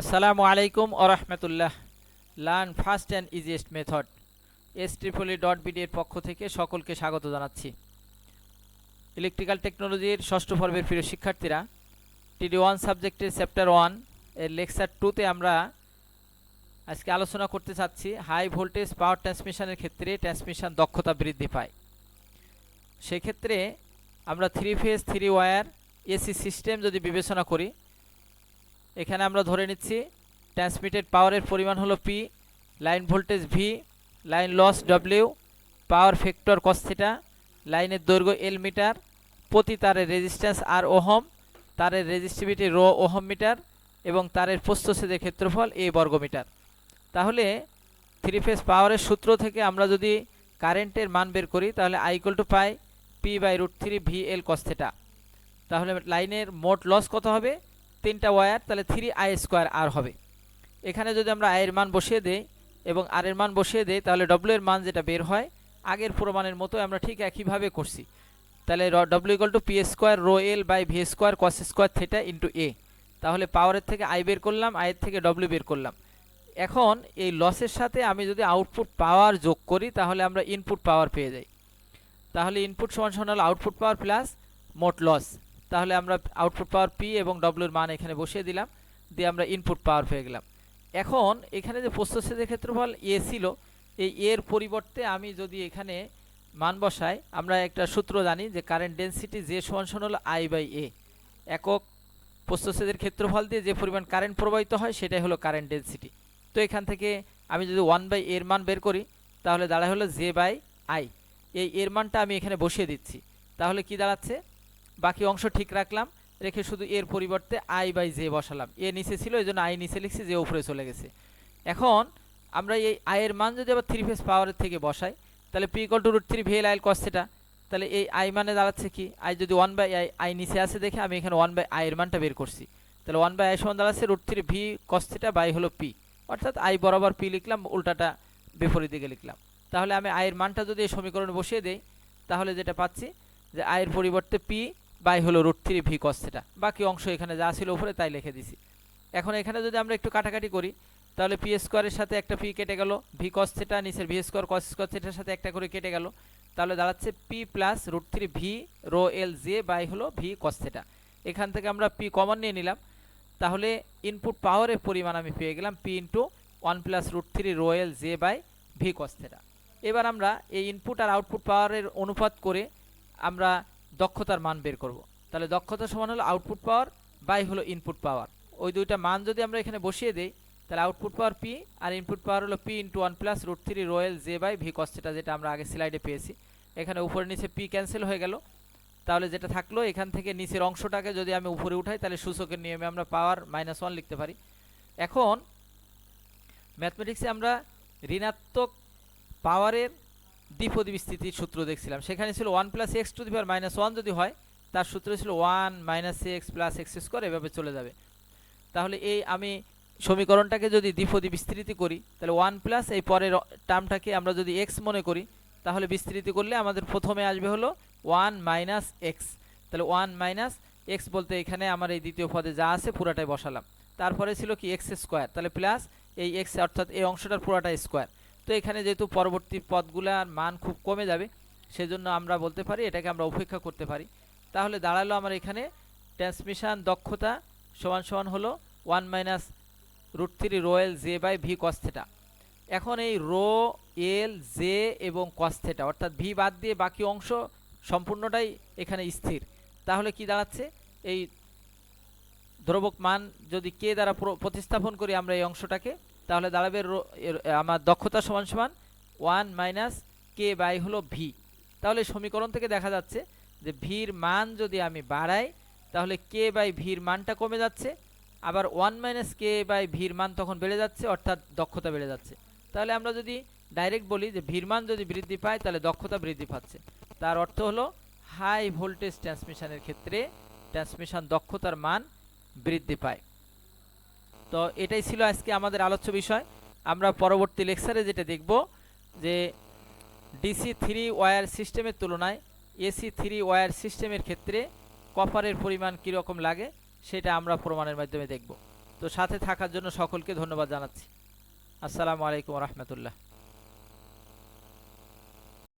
আসসালামু আলাইকুম ও রহমতুল্লাহ। Learn fast and easiest method S Tripoli dot বিডির পক্ষ থেকে সকলকে স্বাগত জানাচ্ছি। ইলেকট্রিক্যাল টেকনোলজির ষষ্ঠ পর্বের প্রিয় শিক্ষার্থীরা টিডি ওয়ান সাবজেক্টের চ্যাপ্টার ওয়ানের লেকচার টুতে আমরা আজকে আলোচনা করতে চাচ্ছি হাই ভোল্টেজ পাওয়ার ট্রান্সমিশনের ক্ষেত্রে ট্রান্সমিশন দক্ষতা বৃদ্ধি পায়। সেক্ষেত্রে আমরা three phase three wire AC system যদি বিবেচনা করি এখানে আমরা ধরে নিচ্ছি ট্রান্সমিটেড পাওয়ারের পরিমাণ হলো P line voltage V line loss W power factor কস্থিটা লাইনের দৈর্ঘ্য এল মিটার প্রতি তারের রেজিস্ট্যান্স আর ওহম, তারের রেজিস্টিভিটি রো ওহম মিটার এবং তারের প্রস্থচ্ছেদের ক্ষেত্রফল এ বর্গমিটার তাহলে থ্রি ফেজ পাওয়ারের সূত্র থেকে আমরা যদি কারেন্টের মান বের করি, তাহলে I equal to pi P by root three V L cos theta তাহলে লাইনের মোট লস কত হবে? তিনটা ওয়ার, তাহলে থ্রি আই স্কোয়ার আর হবে। এখানে যদি আমরা আয়ের মান বসিয়ে দেই এবং আর এর মান বসিয়ে দেই, তাহলে ডব্লিউ এর মান যেটা বের হয়, আগের প্রমাণের মতো আমরা ঠিক একইভাবে করছি। তাহলে W equal to P square rho L by V square cos square theta into A তাহলে পাওয়ারের থেকে আই বের করলাম আয়ের থেকে ডব্লিউ বের করলাম। এখন এই লসের সাথে আমি যদি আউটপুট পাওয়ার যোগ করি, তাহলে আমরা ইনপুট পাওয়ার পেয়ে যাই। তাহলে ইনপুট সমান সমান হলো আউটপুট পাওয়ার প্লাস মোট লস তাহলে আমরা আউটপুট পাওয়ার পি এবং ডব্লিউর মান এখানে বসিয়ে দিলাম, দিয়ে আমরা ইনপুট পাওয়ার পেয়ে গেলাম। এখন এখানে যে প্রস্থচ্ছেদের ক্ষেত্রফল এ ছিল, এই এর পরিবর্তে আমি যদি এখানে মান বসাই, আমরা একটা সূত্র জানি যে কারেন্ট ডেন্সিটি যে সমান সমান হলো আই বাই এ একক প্রস্থচ্ছেদের ক্ষেত্রফল দিয়ে যে পরিমাণ কারেন্ট প্রবাহিত হয়, সেটাই হলো কারেন্ট ডেন্সিটি তো এখান থেকে আমি যদি ওয়ান বাই এর মান বের করি, তাহলে দাঁড়ায় হলো জে বাই আই এই এর মানটা আমি এখানে বসিয়ে দিচ্ছি। তাহলে কি দাঁড়াচ্ছে? বাকি অংশ ঠিক রাখলাম, রেখে শুধু এর পরিবর্তে আই বাই জে বসালাম। এ নিচে ছিল, এই জন্য আই নিচে লিখছি যে উপরে চলে গেছে। এখন আমরা এই আয়ের মান যদি আবার থ্রি ফেস পাওয়ারের থেকে বসাই, তাহলে P equal to root three V L I L cos theta তাহলে এই আই মানে দাঁড়াচ্ছে কি? আই যদি ওয়ান বাই আই আই নিচে আছে দেখে আমি এখানে ওয়ান বাই আয়ের মানটা বের করছি। তাহলে ওয়ান বাই আই সমান দাঁড়াচ্ছে root three V cos theta by হলো পি অর্থাৎ আই বরাবর পি লিখলাম, উল্টাটা বিপরীত দিকে লিখলাম। তাহলে আমি আয়ের মানটা যদি এই সমীকরণে বসিয়ে দেই, তাহলে যেটা পাচ্ছি, যে আয়ের পরিবর্তে পি বাই হলো root three V cos theta বাকি অংশ এখানে যা ছিল উপরে তাই লিখে দিছি। এখন এখানে যদি আমরা একটু কাটাকাটি করি, তাহলে পি স্কোয়ারের সাথে একটা পি কেটে গেল ভি কস্থেটা নিচের ভি স্কোয়ার কস স্কোয়ার থেটার সাথে একটা করে কেটে গেল। তাহলে দাঁড়াচ্ছে P plus root three V rho L J by হলো ভি কস্থেটা এখান থেকে আমরা পি কমন নিয়ে নিলাম। তাহলে ইনপুট পাওয়ারের পরিমাণ আমি পেয়ে গেলাম P into one plus root three rho L J by V cos theta এবার আমরা এই ইনপুট আর আউটপুট পাওয়ারের অনুপাত করে আমরা দক্ষতার মান বের করব। তাহলে দক্ষতা সমান হলো আউটপুট পাওয়ার বাই হলো ইনপুট পাওয়ার ওই দুইটা মান যদি আমরা এখানে বসিয়ে দিই, তাহলে আউটপুট পাওয়ার পি আর ইনপুট পাওয়ার হলো P into one plus root three rho L J by V cos theta যেটা আমরা আগে স্লাইডে পেয়েছি। এখানে উপরে নিচে পি ক্যান্সেল হয়ে গেল। তাহলে যেটা থাকল, এখান থেকে নিচের অংশটাকে যদি আমি উপরে উঠাই, তাহলে সূচকের নিয়মে আমরা পাওয়ার মাইনাস ওয়ান লিখতে পারি। এখন ম্যাথমেটিক্সে আমরা ঋণাত্মক পাওয়ারের দ্বিপদী বিস্তৃতির সূত্র দেখছিলাম। সেখানে ছিল one plus X to the power minus one যদি হয়, তার সূত্র ছিল one minus X plus X square এভাবে চলে যাবে। তাহলে এই আমি সমীকরণটাকে যদি দ্বিপদী বিস্তৃতি করি, তাহলে ওয়ান প্লাস এই পরের টার্মটাকে আমরা যদি এক্স মনে করি, তাহলে বিস্তৃতি করলে আমাদের প্রথমে আসবে হলো ওয়ান মাইনাস এক্স তাহলে ওয়ান মাইনাস এক্স বলতে এখানে আমার এই দ্বিতীয় পদে যা আছে পুরাটাই বসালাম। তারপরে ছিল কি এক্স স্কোয়ার তাহলে প্লাস এই এক্স অর্থাৎ এই অংশটার পুরাটা স্কোয়ার তো এখানে যেহেতু পরবর্তী পদগুলার মান খুব কমে যাবে, সেজন্য আমরা বলতে পারি এটাকে আমরা উপেক্ষা করতে পারি। তাহলে দাঁড়াল আমার এখানে ট্রান্সমিশন দক্ষতা সমান সমান হলো one minus root three rho J by V cos theta এখন এই রো এল জে এবং কস্থেটা অর্থাৎ ভি বাদ দিয়ে বাকি অংশ সম্পূর্ণটাই এখানে স্থির। তাহলে কি দাঁড়াচ্ছে? এই ধ্রুবক মান যদি কে দ্বারা প্রতিস্থাপন করি আমরা এই অংশটাকে তাহলে দাঁড়াবে আমার দক্ষতা সমান সমান ওয়ান মাইনাস কে বাই হলো ভি। তাহলে সমীকরণ থেকে দেখা যাচ্ছে যে ভির মান যদি আমি বাড়াই, তাহলে কে বাই ভির মানটা কমে যাচ্ছে। আবার ওয়ান মাইনাস কে বাই ভির মান তখন বেড়ে যাচ্ছে, অর্থাৎ দক্ষতা বেড়ে যাচ্ছে। তাহলে আমরা যদি ডাইরেক্ট বলি যে ভির মান যদি বৃদ্ধি পায়, তাহলে দক্ষতা বৃদ্ধি পাচ্ছে। তার অর্থ হলো হাই ভোল্টেজ ট্রান্সমিশনের ক্ষেত্রে ট্রান্সমিশন দক্ষতার মান বৃদ্ধি পায়। তো এটাই ছিল আজকে আমাদের আলোচ্য বিষয়। আমরা পরবর্তী লেকচারে যেটা দেখব যে ডিসি থ্রি ওয়্যার সিস্টেমের তুলনায় এসি থ্রি ওয়্যার সিস্টেমের ক্ষেত্রে কপারের পরিমাণ কীরকম লাগে, সেটা আমরা প্রমাণের মাধ্যমে দেখব। তো সাথে থাকার জন্য সকলকে ধন্যবাদ জানাচ্ছি। আসসালামু আলাইকুম রহমতুল্লাহ।